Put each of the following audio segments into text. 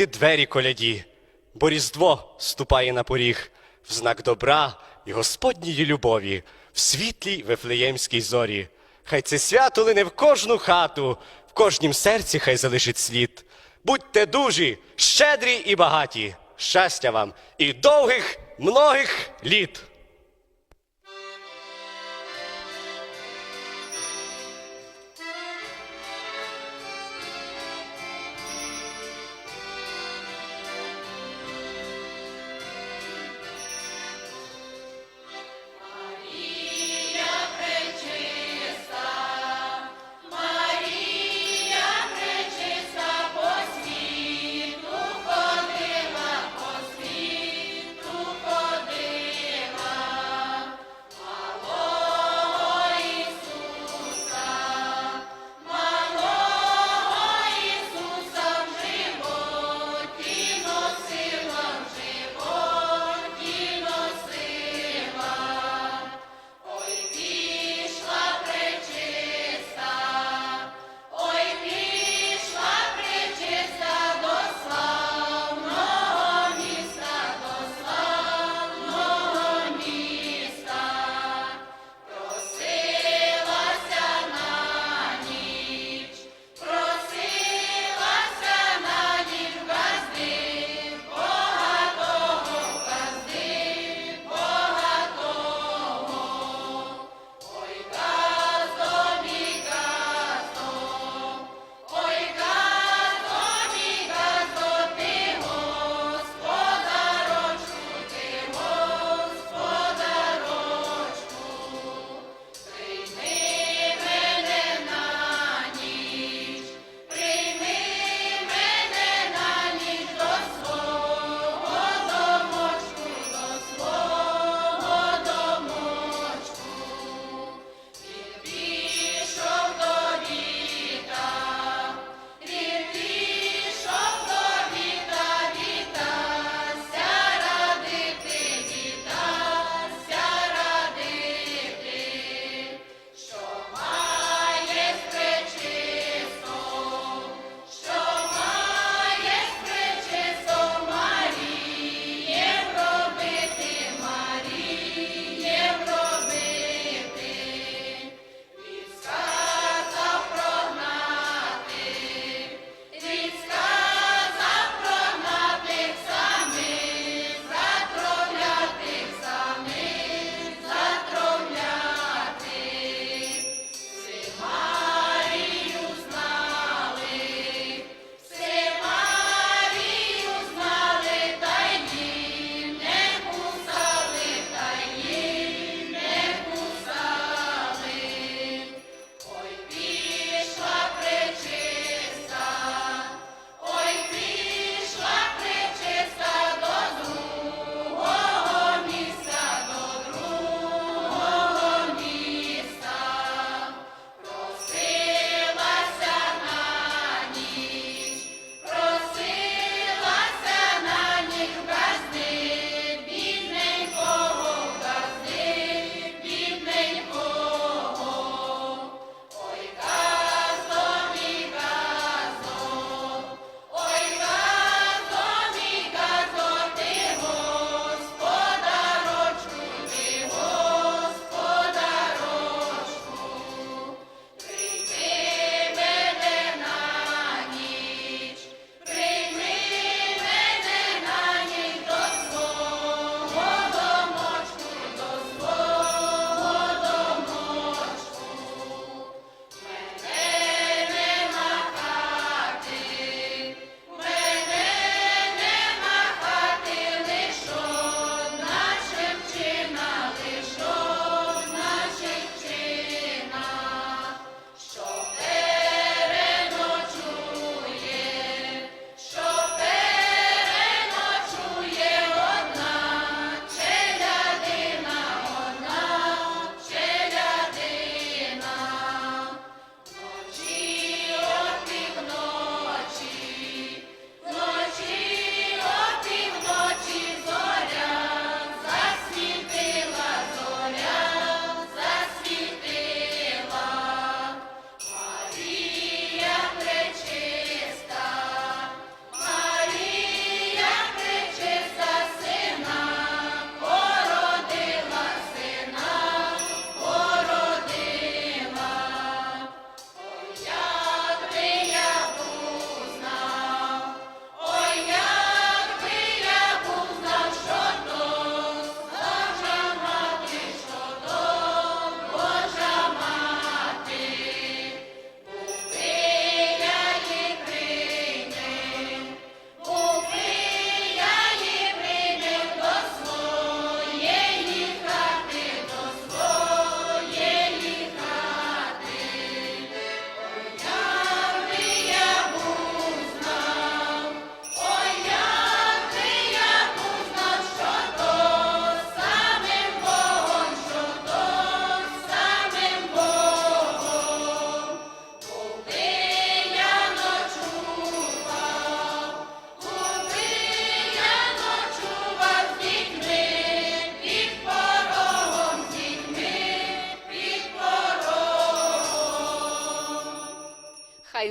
Відкривайте двері коляді, бо Різдво ступає на поріг в знак добра і Господньої любові в світлій вифлеємській зорі. Хай це свято лине в кожну хату, в кожнім серці хай залишить слід. Будьте дужі, щедрі і багаті, щастя вам і довгих многих літ.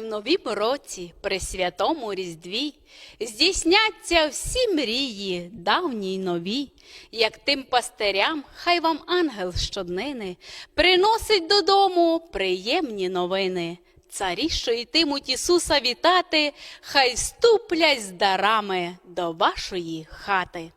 Новім році, при святому Різдві, здійсняться всі мрії, давні й нові, як тим пастирям, хай вам ангел щоднини приносить додому приємні новини. Царі, що йтимуть Ісуса вітати, хай вступлять з дарами до вашої хати.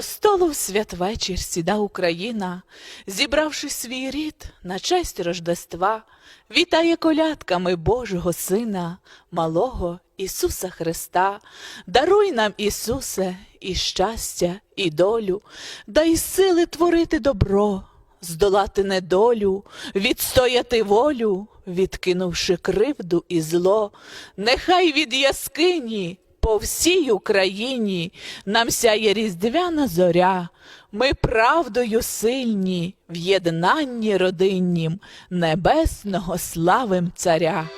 До столу в святвечір сіда Україна, зібравши свій рід на честь Рождества, вітає колядками Божого Сина, малого Ісуса Христа. Даруй нам, Ісусе, і щастя, і долю, дай сили творити добро, здолати недолю, відстояти волю, відкинувши кривду і зло, нехай від яскині по всій Україні нам сяє різдвяна зоря, ми правдою сильні, в єднанні родиннім, небесного славим царя.